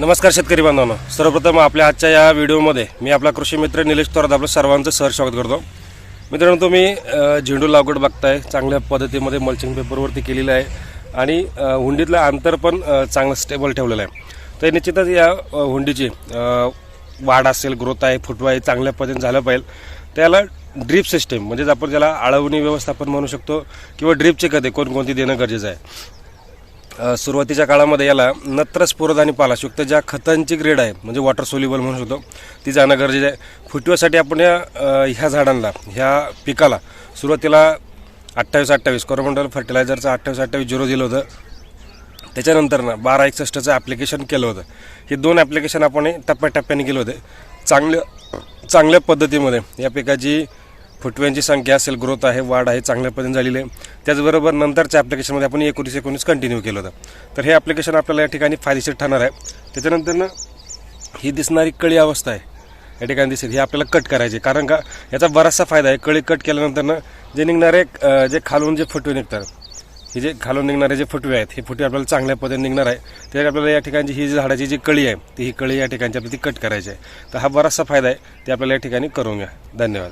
नमस्कार शेतकरी बांधवांनो. सर्वप्रथम आपल्या आजच्या या व्हिडिओमध्ये मी आपला कृषी मित्र निलेश थोरात आपलं सर्वांचं सर स्वागत करतो. मित्रांनो तुम्ही झेंडू लागवड बघताय चांगल्या पद्धतीमध्ये मल्चिंग पेपरवरती केलेलं आहे आणि हुंडीतलं अंतर पण चांगलं स्टेबल ठेवलेलं आहे. तर निश्चितच या हुंडीची वाढ असेल ग्रोथ आहे फुटवा आहे चांगल्या पद्धतीने झालं पाहिजे. त्याला ड्रीप सिस्टीम म्हणजेच आपण ज्याला आळवणी व्यवस्थापन म्हणू शकतो किंवा ड्रीपचे कधी कोणकोणती देणं गरजेचं आहे. सुरुवातीच्या काळामध्ये याला नत्र स्फुरद आणि पालाशयुक्त ज्या खतांची ग्रेड आहे म्हणजे वॉटर सोल्युबल म्हणू शकतो ती जाणं गरजेचं आहे. फुटव्यासाठी आपण या ह्या झाडांना ह्या पिकाला सुरुवातीला अठ्ठावीस अठ्ठावीस कोरोमंडल फर्टिलायझरचं अठ्ठावीस अठ्ठावीस झिरो दिलं होतं. त्याच्यानंतर ना बारा एकसष्टचं ॲप्लिकेशन केलं होतं. हे दोन ॲप्लिकेशन आपण हे टप्प्याटप्प्याने केले होते. चांगल्या चांगल्या पद्धतीमध्ये या पिकाची फुटव्यांची संख्या असेल ग्रोथ आहे वाढ आहे चांगल्या पद्धतीने झालेली आहे. त्याचबरोबर नंतरच्या ॲप्लिकेशनमध्ये आपण एकोणीस एकोणीस कंटिन्यू केलं होतं. तर हे ॲप्लिकेशन आपल्याला या ठिकाणी फायदेशीर ठरणार आहे. त्याच्यानंतरनं ही दिसणारी कळी अवस्था आहे. या ठिकाणी दिसेल. ही आपल्याला कट करायची. कारण का याचा बराचसा फायदा आहे. कळी कट केल्यानंतरनं जे निघणारे जे खालून जे फुटवे निघतात हे जे खालून निघणारे जे फुटवे आहेत हे फुटवे आपल्याला चांगल्या पद्धतीने निघणार आहे. त्या आपल्याला या ठिकाणची ही जी झाडाची जी कळी आहे ती ही कळी या ठिकाणची आपल्याला ती कट करायची आहे. तर हा बराचसा फायदा आहे. ते आपल्याला या ठिकाणी करून घ्या. धन्यवाद.